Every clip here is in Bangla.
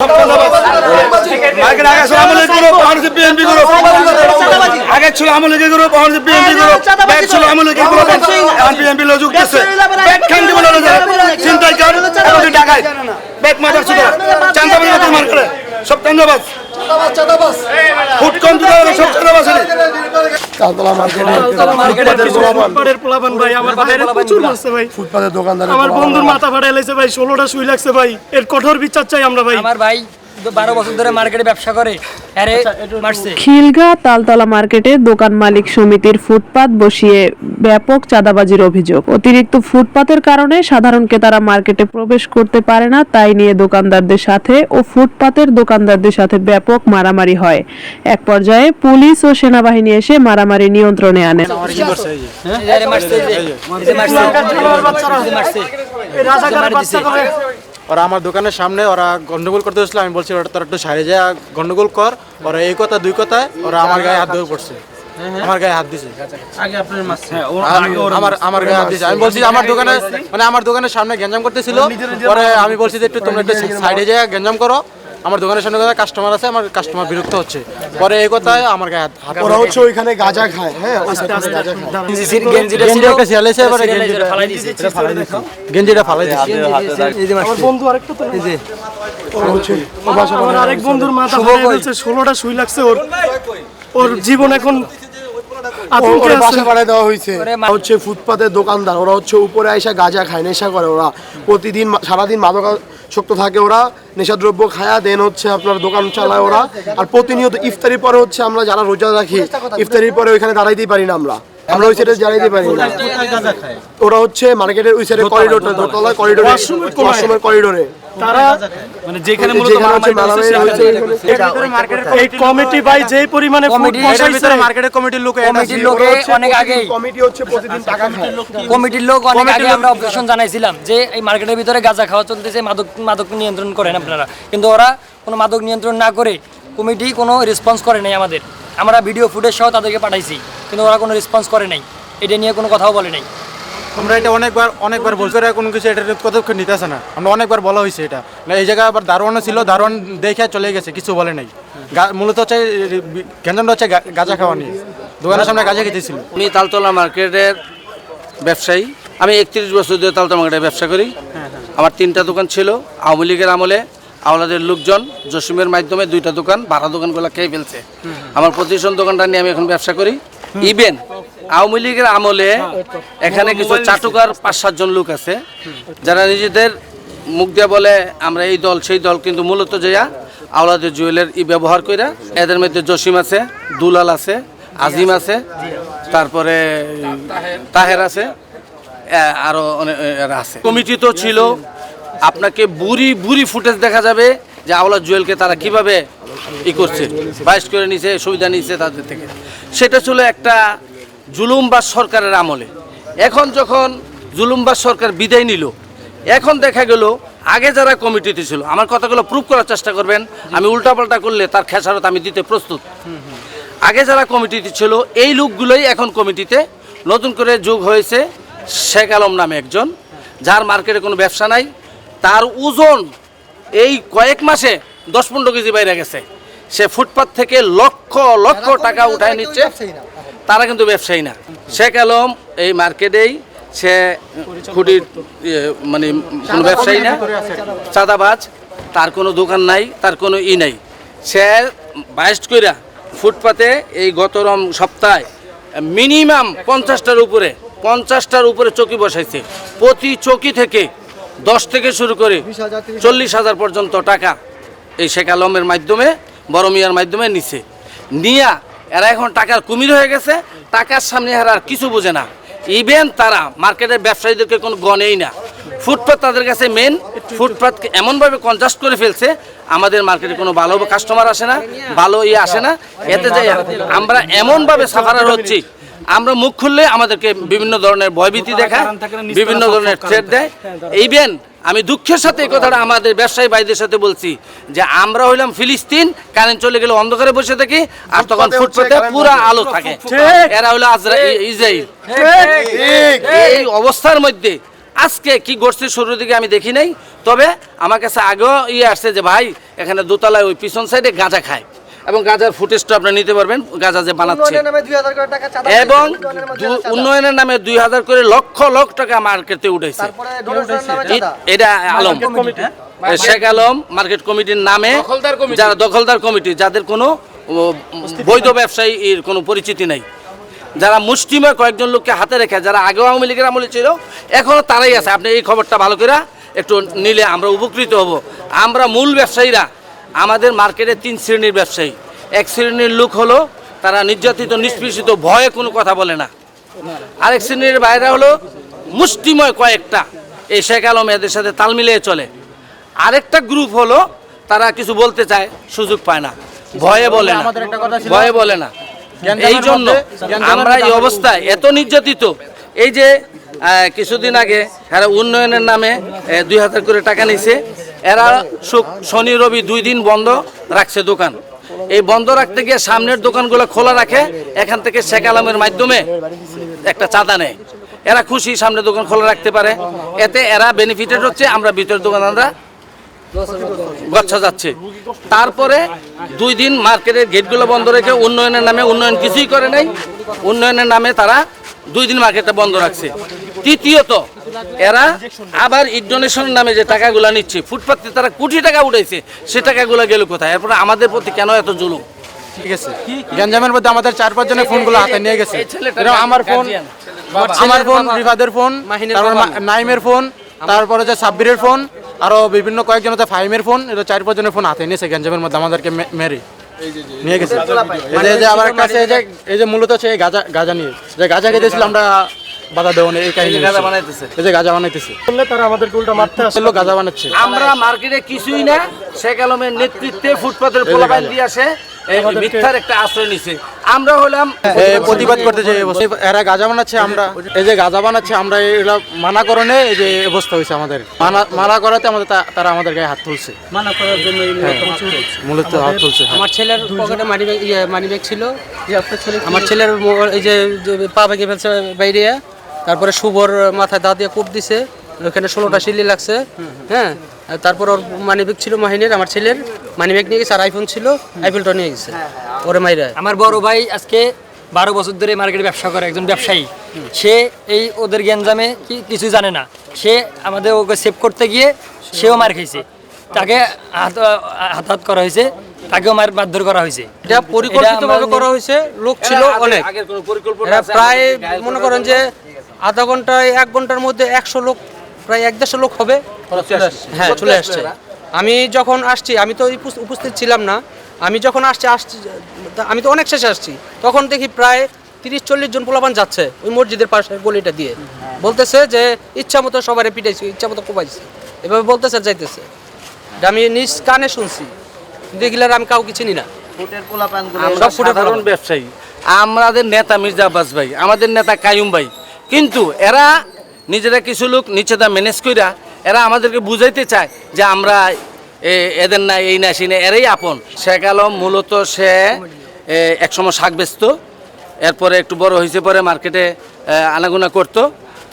আগে আগে ছিল আমলে গ্রুপ এখন বিএনপি গ্রুপ আমলে গ্রুপ এখন হচ্ছে বিএনপি গ্রুপ ব্যাগ ছিল আমলে গ্রুপ এখন বিএনপি লোক যুক্তেছে ব্যাগ খান দিব না চিন্তাই কর? এখন ঢাকায়। ব্যাগ মাদার ছিল চান্দাবাজ মার করে সব চান্দাবাজ দিতে পোলাপান ভাই আমার বাইরে প্রচুর মারছে ভাই। ফুটপাতের দোকানদার আমার বন্ধুর মাথা ভাড়া লাইছে ভাই ষোলোটা সুই লাগছে ভাই। এর কঠোর বিচার চাই আমরা ভাই। আমার ভাই বারো বছর ধরে মার্কেটে ব্যবসা করে আরে মারছে। খিলগা তালতলা মার্কেটে দোকান মালিক সমিতির ফুটপাত বসিয়ে ব্যাপক চাঁদাবাজির অভিযোগ। অতিরিক্ত ফুটপাতের কারণে সাধারণ ক্রেতারা মার্কেটে প্রবেশ করতে পারে না তাই নিয়ে দোকানদারদের সাথে ও ফুটপাতের দোকানদারদের সাথে ব্যাপক মারামারি হয়। এক পর্যায়ে পুলিশ ও সেনাবাহিনী এসে মারামারি নিয়ন্ত্রণে আনে। বাচ্চা করে ওরা আমার দোকানের সামনে ওরা গন্ডগোল করতে হচ্ছিল আমি বলছি ওরা তোরা একটু সাইডে যা গন্ডগোল কর। ওরা এই কথা দুই কথায় ওরা আমার গায়ে হাত ধরে পড়ছে। আমার গায়ে হাত দিছে। আমি- আমার আমার গায়ে হাত দিছে। আমি বলছি আমার দোকানে মানে আমার দোকানের সামনে গ্যাঞ্জাম করতেছিল। পরে আমি বলছি যে একটু তোমরা একটু সাইডে যা গেঞ্জাম করো। আমার দোকানের সামনে কথা কাস্টমার আছে আমার কাস্টমার বিরক্ত হচ্ছে। পরে এই কথায় আমার গায়ে হাত হাত ওরা হচ্ছে ওইখানে গাঁজা খায় হ্যাঁ? গেঞ্জিটা শিয়াল এসে এবারে গেঞ্জিটা ফালাই দিছে গেঞ্জিটা ফালাই দিচ্ছে আমার বন্ধু আরেকটা তো ওরা হচ্ছে আমার আরেক বন্ধুর মাথা ফাটাই ফেলছে ষোলোটা সুই লাগছে ওর। ওর জীবন এখন দেওয়া হয়েছে। হচ্ছে ফুটপাতের দোকানদার ওরা হচ্ছে উপরে আইসা গাঁজা খায় নেশা করে ওরা। প্রতিদিন সারাদিন সারাদিন মাদকাসক্ত থাকে ওরা নেশাদ্রব্য খায়া দেন হচ্ছে আপনার দোকান চালায় ওরা। আর প্রতিনিয়ত ইফতারির পরে হচ্ছে আমরা যারা রোজা রাখি ইফতারির পরে ওইখানে দাঁড়াইতেই পারি না আমরা। আমরা ওই সাইডে পারি না ওরা হচ্ছে মার্কেটের ওই সাইডে করিডোরটা দোতলা করিডোরে ওয়াশরুমের করিডোরে তারা মানে যেখানে যেখানে মারামারি হচ্ছে এই কমিটি ভাই যেই পরিমাণে ফুট কমিটি- বসাইছে এটার ভিতরে মার্কেটের কমিটির লোক কমিটির লোকে অনেক আগেই। কমিটি হচ্ছে প্রতিদিন টাকা খায়। কমিটির লোক অনেক আগে আমরা অবজেকশন জানাইছিলাম যে এই মার্কেটের ভিতরে গাঁজা খাওয়া চলতেছে মাদক মাদক নিয়ন্ত্রণ করেন আপনারা। কিন্তু ওরা কোনো মাদক নিয়ন্ত্রণ না করে কমিটি কোনো রেসপন্স করে নাই আমাদের। আমরা ভিডিও ফুটেজ সহ তাদেরকে পাঠাইছি। কিন্তু ওরা কোনো রেসপন্স করে নাই। এটা নিয়ে কোনো কথাও বলে নাই। আমরা এটা অনেকবার অনেকবার বলছি ওরা কোনো কিছু এটা পদক্ষেপ নিতেছে না। আমরা অনেকবার বলা হয়েছে এটা। না এই জায়গায় আবার দারোয়ানও ছিল দারোয়ান দেখে চলে গেছে কিছু বলে নাই। গা- মূলত হচ্ছে কেন্দ্রটা হচ্ছে গা- গাঁজা খাওয়া নিয়ে। দোকানের সামনে গাঁজা খেতেছিল। উনি তালতলা মার্কেটের ব্যবসায়ী। আমি একত্রিশ বছর ধরে তালতলা মার্কেটে ব্যবসা করি। আমার তিনটা দোকান ছিল আওয়ামী লীগের আমলে আওলাদের লোকজন জসিমের মাধ্যমে দুইটা দোকান ভাড়া দোকানগুলো খেয়ে ফেলছে। আমার প্রতিষ্ঠান দোকানটা নিয়ে আমি এখন ব্যবসা করি। ইভেন আওয়ামী লীগের আমলে এখানে কিছু চাটুকার পাঁচ সাতজন লোক আছে, যারা নিজেদের মুখ দিয়ে বলে, আমরা এই দল, সেই দল। কিন্তু মূলত যেয়া আওলাদের জুয়েলের ই ব্যবহার করে এদের মধ্যে জসিম আছে, দুলাল আছে, আজিম আছে, তারপরে তাহের আছে আরও অনেক আছে। কমিটি তো ছিল। আপনাকে বুড়ি বুড়ি ফুটেজ দেখা যাবে যে আওলা জুয়েলকে তারা কীভাবে ই করছে, বাইশ করে নিছে, সুবিধা নিছে তাদের থেকে। সেটা ছিল একটা জুলুমবাজ সরকারের আমলে। এখন যখন জুলুমবাজ সরকার বিদায় নিল, এখন দেখা গেল আগে যারা কমিটিতে ছিল, আমার কথাগুলো প্রুভ করার চেষ্টা করবেন, আমি উল্টাপাল্টা করলে তার খেসারত আমি দিতে প্রস্তুত। আগে যারা কমিটিতে ছিল, এই লোকগুলোই এখন কমিটিতে নতুন করে যোগ হয়েছে শেখ আলম নামে একজন, যার মার্কেটে কোনো ব্যবসা নাই। তার ওজন এই কয়েক মাসে দশ পনেরো কেজি বাইরে গেছে। সে ফুটপাত থেকে লক্ষ লক্ষ টাকা উঠায় নিচ্ছে। তারা কিন্তু ব্যবসায়ী না। শেখ আলম এই মার্কেটেই সে খুঁটির ইয়ে, মানে কোনো ব্যবসায়ী না। চাঁদাবাজ তার কোনো দোকান নাই তার কোনো ই নাই। সে বাইস্ট কইরা ফুটপাতে এই গত রম সপ্তাহে মিনিমাম পঞ্চাশটার উপরে পঞ্চাশটার উপরে চকি বসাইছে। প্রতি চকি থেকে দশ থেকে শুরু করে চল্লিশ হাজার পর্যন্ত টাকা এই শেখ আলমের মাধ্যমে, বড় মিয়ার মাধ্যমে নিছে। নিয়া এরা এখন টাকার কুমির হয়ে গেছে, টাকার সামনে এরা আর কিছু বোঝে না। ইভেন তারা মার্কেটের ব্যবসায়ীদেরকে কোনো গনেই না। ফুটপাত তাদের কাছে মেন ফুটপাতকে এমনভাবে কনজাস্ট করে ফেলছে, আমাদের মার্কেটে কোনো ভালো কাস্টমার আসে না, ভালো ইয়ে আসে না। এতে যাই আমরা এমনভাবে সাফারার হচ্ছি, আমরা মুখ খুললে আমাদেরকে বিভিন্ন ধরনের ভয়ভীতি দেখায়, বিভিন্ন ধরনের থ্রেট দেয়। ইভেন আমি দুঃখের সাথে এই কথাটা আমাদের ব্যবসায়ী ভাইদের সাথে বলছি যে আমরা হইলাম ফিলিস্তিন কারেন্ট চলে গেলে অন্ধকারে বসে থাকি আর তখন ফুটপাতে পুরা আলো থাকে। এরা হলো ইসরায়েল এই অবস্থার মধ্যে আজকে কি ঘটছে শুরুর দিকে আমি দেখি নাই তবে আমার কাছে আগেও ইয়ে আসছে যে ভাই এখানে দোতলায় ওই পিছন সাইডে গাঁজা খায়। এবং গাঁজার ফুটেজটা আপনি নিতে পারবেন গাঁজা যে বানাচ্ছে। এবং উন্নয়নের নামে দুই হাজার করে লক্ষ লক্ষ টাকা মার্কেটে উঠেছে। এটা আলম। এ শেখ আলম মার্কেট কমিটির নামে যারা দখলদার কমিটি যাদের কোনো বৈধ ব্যবসায়ীর কোনো পরিচিতি নাই। যারা মুষ্টিময় কয়েকজন লোককে হাতে রেখে যারা আগেও আওয়ামী লীগের আমলে ছিল এখনও তারাই আছে। আপনি এই খবরটা ভালো করে একটু নিলে আমরা উপকৃত হব। আমরা মূল ব্যবসায়ীরা আমাদের মার্কেটে তিন শ্রেণির ব্যবসায়ী। এক শ্রেণির লোক হলো তারা নির্যাতিত নিষ্পেষিত ভয়ে কোনো কথা বলে না। আরেক শ্রেণির বাইরে হলো মুষ্টিময় কয়েকটা। এই শেখ আলম এদের সাথে তাল মিলিয়ে চলে। আরেকটা গ্রুপ হলো তারা কিছু বলতে চায় সুযোগ পায় না। ভয়ে বলে না। ভয়ে বলে না। এই জন্য আমরা এই অবস্থায় এত নির্যাতিত। এই যে কিছুদিন আগে এরা উন্নয়নের নামে দুই হাজার করে টাকা নিছে। এরা শনি, রবি দুই দিন বন্ধ রাখছে দোকান। এই বন্ধ রাখতে গিয়ে সামনের দোকানগুলো খোলা রাখে, এখান থেকে শেখ আলমের মাধ্যমে একটা চাঁদা নেয়। এরা খুশি সামনের দোকান খোলা রাখতে পারে। এতে এরা বেনিফিটেড হচ্ছে, আমরা ভিতরের দোকানদাররা গচ্ছা যাচ্ছে। তারপরে দুই দিন মার্কেটের গেটগুলো বন্ধ রেখে উন্নয়নের নামে উন্নয়ন কিছুই করে নাই। উন্নয়নের নামে তারা দুই দিন মার্কেটটা বন্ধ রাখছে। তৃতীয়ত এরা আবার ইট নামে যে টাকাগুলো নিচ্ছে ফুটপাতে তারা কোটি টাকা উঠেছে সে টাকাগুলো গেল কোথায়? এরপরে আমাদের প্রতি কেন এত জুলুম? ঠিক আছে। গ্যাঞ্জামের মধ্যে আমাদের চার পাঁচ জনের ফোনগুলো হাতে নিয়ে গেছে। আমার ফোন আমার ফোন রিফাদের ফোন তারপর নাইমের ফোন তারপরে যে সাব্বিরের ফোন আরও বিভিন্ন কয়েকজন হচ্ছে ফাইমের ফোন এটা চার পাঁচ জনের ফোন হাতে নিয়েছে গ্যাঞ্জামের মধ্যে আমাদেরকে মেরে। নিয়ে গেছে। এই যে- আমার একটা এই যে মূলত এই গাজা গাজা নিয়ে যে গাজা খেতেছিল আমরা বাধা না এই কাহিনী গাঁজা। বানাইতেছে। এই যে গাজা বানাইতেছে। বললে তারা আমাদেরকে উল্টা মারতে আসে। লোক গাজা বানাচ্ছে। আমরা মার্কেটে কিছুই না শেখ আলমের নেতৃত্বে ফুটপাতের পোলাপাইন দিয়ে আসে মিথ্যার একটা আশ্রয় নিছে। আমরা হলাম প্রতিবাদ করতে যে এরা গাঁজা বানাচ্ছে আমরা এই যে গাঁজা বানাচ্ছে আমরা এগুলো মানা করণে এই যে অবস্থা হয়েছে আমাদের। মানা মানা করাতে আমাদের তারা আমাদের গায়ে হাত তুলছে। মানা করার জন্য মূলত হাত তুলছে হ্যাঁ। আমার ছেলের পকেটে মানি ব্যাগ ইয়ে মানি ব্যাগ ছিল। আমার ছেলের এই যে যে পা ভেঙে ফেলছে বাইরে। তারপরে শুভর মাথায় দা দিয়ে কূপ দিছে ওখানে ষোলোটা সিলি লাগছে হ্যাঁ? তারপর ওর মানি ব্যাগ ছিল মাহিনের আমার ছেলের মানি ব্যাগ নিয়ে গেছে আর আইফোন ছিল আইফোনটা নিয়ে গেছে ওরে মাইরা। আমার বড় ভাই আজকে বারো বছর ধরে মার্কেটে ব্যবসা করে একজন ব্যবসায়ী। সে এই ওদের গ্যাঞ্জামে কি কিছু জানে না। সে আমাদের ওকে সেভ করতে গিয়ে সেও মার খেয়েছে তাকে হাত হাত করা হয়েছে তাকেও মার মারধর করা হয়েছে। এটা পরিকল্পিতভাবে করা হয়েছে লোক ছিল অনেক? প্রায় মনে করেন যে আধা ঘন্টায় এক ঘণ্টার মধ্যে একশো লোক প্রায় এক দেড়শো লোক হবে। হ্যাঁ চলে আসছে। আমি যখন আসছি আমি তো উপস- উপস্থিত ছিলাম না। আমি যখন আসছি আসছি আমি তো অনেক শেষে আসছি। তখন দেখি প্রায় তিরিশ চল্লিশ জন পোলাপান যাচ্ছে ওই মসজিদের পাশে গলিটা দিয়ে। বলতেছে যে ইচ্ছা মতো সবারে পিটাইছি ইচ্ছা মতো কোপাইছি। এভাবে বলতেছে যাইতেছে। আমি নিজ কানে শুনছি। এগুলার আমি কাউকে চিনি না। আমরা সাধারণ ব্যবসায়ী। আমাদের নেতা মির্জা আব্বাস ভাই আমাদের নেতা কায়ুম ভাই। কিন্তু এরা নিজেরা কিছু লোক নিচেদা ম্যানেজ কইরা এরা আমাদেরকে বুঝাইতে চায় যে আমরা এদের না এই না সেই না এরাই আপন। শেখ আলম মূলত সে একসময় শাক বেচত, এরপরে একটু বড় হয়েছে পরে মার্কেটে আনাগোনা করতো,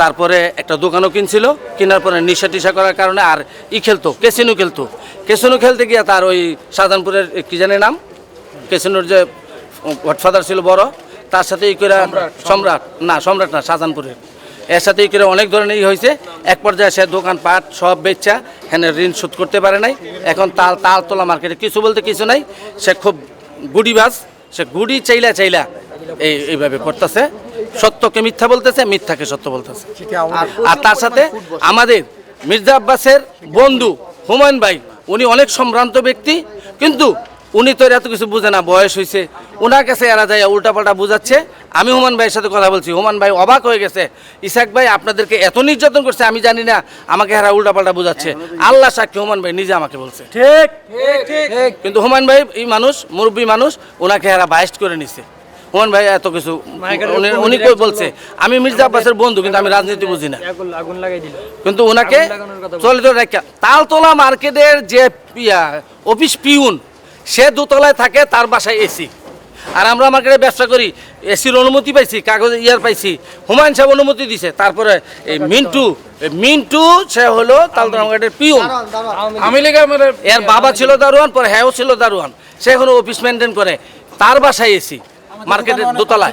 তারপরে একটা দোকানও কিনছিল, কেনার পরে নিশা টিশা করার কারণে আর ই খেলতো কেসিনো খেলতো। কেসিনো খেলতে গিয়ে তার ওই সাধারণপুরের কি জানে নাম? কেসিনোর যে গডফাদার ছিল বড় তার সাথে ই করে সম্রাট, না সম্রাট না, শাহজাহানপুরের। এর সাথে ই করে অনেক ধরনের ই হয়েছে এক পর্যায়ে সে দোকান পাট সব বেচা হ্যাঁ ঋণ শোধ করতে পারে নাই। এখন তাল তাল তোলা মার্কেটে কিছু বলতে কিছু নাই। সে খুব গুডিবাজ, সে গুডি চাইলা চাইলা এই, এইভাবে করতেছে। সত্যকে মিথ্যা বলতেছে, মিথ্যাকে সত্য বলতেছে। আর তার সাথে আমাদের মির্জা আব্বাসের বন্ধু হুমায়ুন ভাই, উনি অনেক সম্ভ্রান্ত ব্যক্তি, কিন্তু উনি তো এত কিছু বুঝে না বয়স হয়েছে ওনার কাছে এরা যায় উল্টাপাল্টা বুঝাচ্ছে। আমি হুমান ভাইয়ের সাথে কথা বলছি। হুমান ভাই অবাক হয়ে গেছে। ইসাক ভাই আপনাদেরকে এত নির্যাতন করছে আমি জানি না আমাকে এরা উল্টাপাল্টা বুঝাচ্ছে। আল্লাহ সাক্ষী হুমান ভাই নিজে আমাকে বলছে। ঠিক কিন্তু হুমান ভাই এই মানুষ মুরব্বী মানুষ ওনাকে এরা বাইস্ট করে নিছে। হুমান ভাই এত কিছু উনি- কই বলছে? আমি মির্জা আব্বাসের বন্ধু কিন্তু আমি রাজনীতি বুঝি না। আগুন আগুন লাগাই দিল। কিন্তু ওনাকে চলিত রেখা তালতলা মার্কেটের যে অফিস পিউন সে দোতলায় থাকে তার বাসায় এসি আর আমরা মার্কেটে ব্যবসা করি এসির অনুমতি পাইছি কাগজ ইয়ার পাইছি হুমায়ুন সাহেব অনুমতি দিছে। তারপরে এই মিন্টু মিন্টু সে হলো তালদার মার্কেটের পিওন আমি এর বাবা ছিল দারোয়ান পরে হ্যাঁও ছিল দারোয়ান। সে এখন অফিস মেনটেন করে। তার বাসায় এসি মার্কেটের দোতলায়।